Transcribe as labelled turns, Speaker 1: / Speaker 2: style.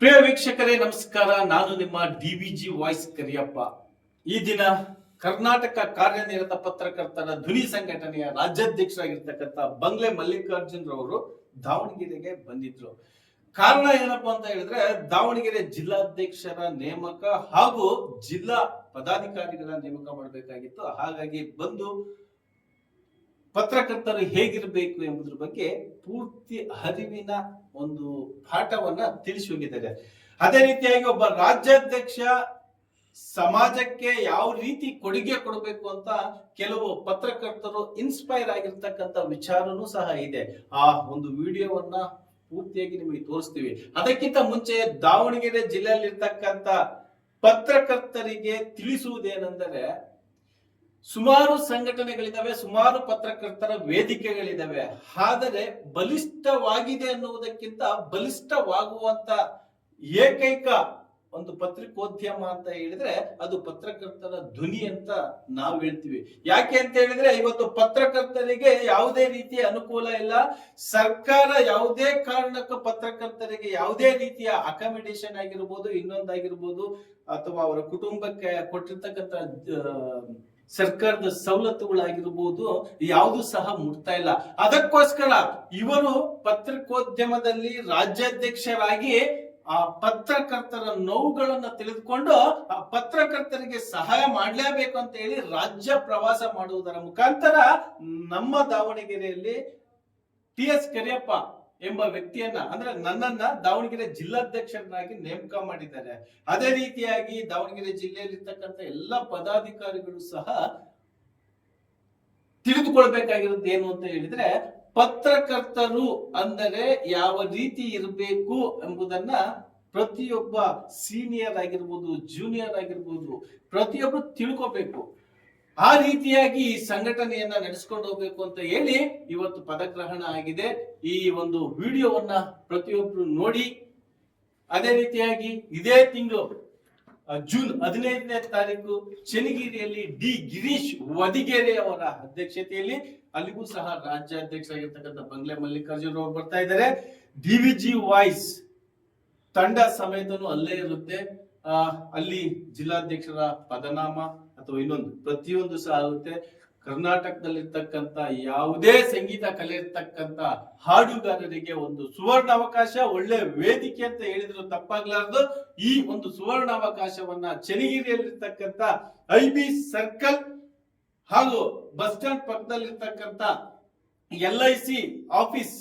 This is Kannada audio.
Speaker 1: ಪ್ರಿಯ ವೀಕ್ಷಕರೇ, ನಮಸ್ಕಾರ. ನಾನು ನಿಮ್ಮ ಡಿ ವಿಜಿ ವಾಯ್ಸ್ ಕರಿಯಪ್ಪ. ಈ ದಿನ ಕರ್ನಾಟಕ ಕಾರ್ಯನಿರತ ಪತ್ರಕರ್ತರ ಧ್ವನಿ ಸಂಘಟನೆಯ ರಾಜ್ಯಾಧ್ಯಕ್ಷರಾಗಿರ್ತಕ್ಕಂಥ ಬಂಗ್ಲೆ ಮಲ್ಲಿಕಾರ್ಜುನ್ ರವರು ದಾವಣಗೆರೆಗೆ ಬಂದಿದ್ರು. ಕಾರಣ ಏನಪ್ಪಾ ಅಂತ ಹೇಳಿದ್ರೆ, ದಾವಣಗೆರೆ ಜಿಲ್ಲಾಧ್ಯಕ್ಷರ ನೇಮಕ ಹಾಗೂ ಜಿಲ್ಲಾ ಪದಾಧಿಕಾರಿಗಳ ನೇಮಕ ಮಾಡಬೇಕಾಗಿತ್ತು. ಹಾಗಾಗಿ ಬಂದು ಪತ್ರಕರ್ತರು ಹೇಗಿರಬೇಕು ಎಂಬುದ್ರ ಬಗ್ಗೆ ಪೂರ್ತಿ ಅರಿವಿನ ಒಂದು ಪಾಠವನ್ನ ತಿಳಿಸಿ ಹೋಗಿದ್ದಾರೆ. ಅದೇ ರೀತಿಯಾಗಿ ಒಬ್ಬ ರಾಜ್ಯಾಧ್ಯಕ್ಷ ಸಮಾಜಕ್ಕೆ ಯಾವ ರೀತಿ ಕೊಡುಗೆ ಕೊಡಬೇಕು ಅಂತ ಕೆಲವು ಪತ್ರಕರ್ತರು ಇನ್ಸ್ಪೈರ್ ಆಗಿರ್ತಕ್ಕಂಥ ವಿಚಾರನೂ ಸಹ ಇದೆ. ಆ ಒಂದು ವಿಡಿಯೋವನ್ನ ಪೂರ್ತಿಯಾಗಿ ನಿಮಗೆ ತೋರಿಸ್ತೀವಿ. ಅದಕ್ಕಿಂತ ಮುಂಚೆ ದಾವಣಗೆರೆ ಜಿಲ್ಲೆಯಲ್ಲಿರ್ತಕ್ಕಂಥ ಪತ್ರಕರ್ತರಿಗೆ ತಿಳಿಸುವುದೇನೆಂದರೆ ಸುಮಾರು ಸಂಘಟನೆಗಳಿದಾವೆ ಸುಮಾರು ಪತ್ರಕರ್ತರ ವೇದಿಕೆಗಳಿದಾವೆ ಆದರೆ ಬಲಿಷ್ಠವಾಗಿದೆ ಅನ್ನುವುದಕ್ಕಿಂತ ಬಲಿಷ್ಠವಾಗುವಂತ ಏಕೈಕ ಒಂದು ಪತ್ರಿಕೋದ್ಯಮ ಅಂತ ಹೇಳಿದ್ರೆ ಅದು ಪತ್ರಕರ್ತರ ಧ್ವನಿ ಅಂತ ನಾವು ಹೇಳ್ತೀವಿ. ಯಾಕೆ ಅಂತ ಹೇಳಿದ್ರೆ ಇವತ್ತು ಪತ್ರಕರ್ತರಿಗೆ ಯಾವುದೇ ರೀತಿಯ ಅನುಕೂಲ ಇಲ್ಲ. ಸರ್ಕಾರ ಯಾವುದೇ ಕಾರಣಕ್ಕೂ ಪತ್ರಕರ್ತರಿಗೆ ಯಾವುದೇ ರೀತಿಯ ಅಕಾಮಿಡೇಷನ್ ಆಗಿರ್ಬೋದು, ಇನ್ನೊಂದಾಗಿರ್ಬೋದು, ಅಥವಾ ಅವರ ಕುಟುಂಬಕ್ಕೆ ಕೊಟ್ಟಿರ್ತಕ್ಕಂಥ ಸರ್ಕಾರದ ಸವಲತ್ತುಗಳಾಗಿರ್ಬೋದು, ಯಾವುದು ಸಹ ಮುಟ್ತಾ ಇಲ್ಲ. ಅದಕ್ಕೋಸ್ಕರ ಇವರು ಪತ್ರಿಕೋದ್ಯಮದಲ್ಲಿ ರಾಜ್ಯಾಧ್ಯಕ್ಷರಾಗಿ ಆ ಪತ್ರಕರ್ತರ ನೋವುಗಳನ್ನ ತಿಳಿದುಕೊಂಡು ಆ ಪತ್ರಕರ್ತರಿಗೆ ಸಹಾಯ ಮಾಡಲೇಬೇಕು ಅಂತ ಹೇಳಿ ರಾಜ್ಯ ಪ್ರವಾಸ ಮಾಡುವುದರ ಮುಖಾಂತರ ನಮ್ಮ ದಾವಣಗೆರೆಯಲ್ಲಿ ಟಿ ಎಸ್ ಕರಿಯಪ್ಪ ಎಂಬ ವ್ಯಕ್ತಿಯನ್ನ, ಅಂದ್ರೆ ನನ್ನನ್ನ ದಾವಣಗೆರೆ ಜಿಲ್ಲಾಧ್ಯಕ್ಷರನ್ನಾಗಿ ನೇಮಕ ಮಾಡಿದ್ದಾರೆ. ಅದೇ ರೀತಿಯಾಗಿ ದಾವಣಗೆರೆ ಜಿಲ್ಲೆಯಲ್ಲಿರ್ತಕ್ಕಂಥ ಎಲ್ಲ ಪದಾಧಿಕಾರಿಗಳು ಸಹ ತಿಳಿದುಕೊಳ್ಬೇಕಾಗಿರೋದು ಏನು ಅಂತ ಹೇಳಿದ್ರೆ, ಪತ್ರಕರ್ತರು ಅಂದರೆ ಯಾವ ರೀತಿ ಇರಬೇಕು ಎಂಬುದನ್ನ ಪ್ರತಿಯೊಬ್ಬ ಸೀನಿಯರ್ ಆಗಿರ್ಬೋದು ಜೂನಿಯರ್ ಆಗಿರ್ಬೋದು ಪ್ರತಿಯೊಬ್ಬರು ತಿಳ್ಕೋಬೇಕು. ಆ ರೀತಿಯಾಗಿ ಈ ಸಂಘಟನೆಯನ್ನ ನಡೆಸ್ಕೊಂಡು ಹೋಗ್ಬೇಕು ಅಂತ ಹೇಳಿ ಇವತ್ತು ಪದಗ್ರಹಣ ಆಗಿದೆ. ಈ ಒಂದು ವಿಡಿಯೋವನ್ನ ಪ್ರತಿಯೊಬ್ರು ನೋಡಿ. ಅದೇ ರೀತಿಯಾಗಿ ಇದೇ ತಿಂಗಳು ಜೂನ್ ಹದಿನೈದನೇ ತಾರೀಕು ಚನ್ನಗಿರಿಯಲ್ಲಿ ಡಿ ಗಿರೀಶ್ ವದಿಗೇರಿ ಅವರ ಅಧ್ಯಕ್ಷತೆಯಲ್ಲಿ, ಅಲ್ಲಿಗೂ ಸಹ ರಾಜ್ಯಾಧ್ಯಕ್ಷ ಆಗಿರ್ತಕ್ಕಂಥ ಬಂಗ್ಲೆ ಮಲ್ಲಿಕಾರ್ಜುನ್ ಅವರು ಬರ್ತಾ ಇದ್ದಾರೆ. ಡಿವಿಜಿ ವಾಯ್ಸ್ ತಂಡ ಸಮೇತನು ಅಲ್ಲೇ ಇರುತ್ತೆ. ಅಲ್ಲಿ ಜಿಲ್ಲಾಧ್ಯಕ್ಷರ ಪದನಾಮ ಅಥವಾ ಇನ್ನೊಂದು, ಪ್ರತಿಯೊಂದು ಸಹ ಆಗುತ್ತೆ. ಕರ್ನಾಟಕದಲ್ಲಿರ್ತಕ್ಕಂಥ ಯಾವುದೇ ಸಂಗೀತ ಕಲೆ ಇರ್ತಕ್ಕಂಥ ಹಾಡುಗಾರರಿಗೆ ಒಂದು ಸುವರ್ಣ ಅವಕಾಶ ಒಳ್ಳೆ ವೇದಿಕೆ ಅಂತ ಹೇಳಿದ್ರು ತಪ್ಪಾಗ್ಲಾರ್ದು. ಈ ಒಂದು ಸುವರ್ಣ ಅವಕಾಶವನ್ನ ಚನ್ನಗಿರಿಯಲ್ಲಿರ್ತಕ್ಕಂಥ ಐ ಬಿ ಸರ್ಕಲ್ ಹಾಗೂ ಬಸ್ ಸ್ಟ್ಯಾಂಡ್ ಪಕ್ಕದಲ್ಲಿರ್ತಕ್ಕಂಥ ಎಲ್ ಐ ಸಿ ಆಫೀಸ್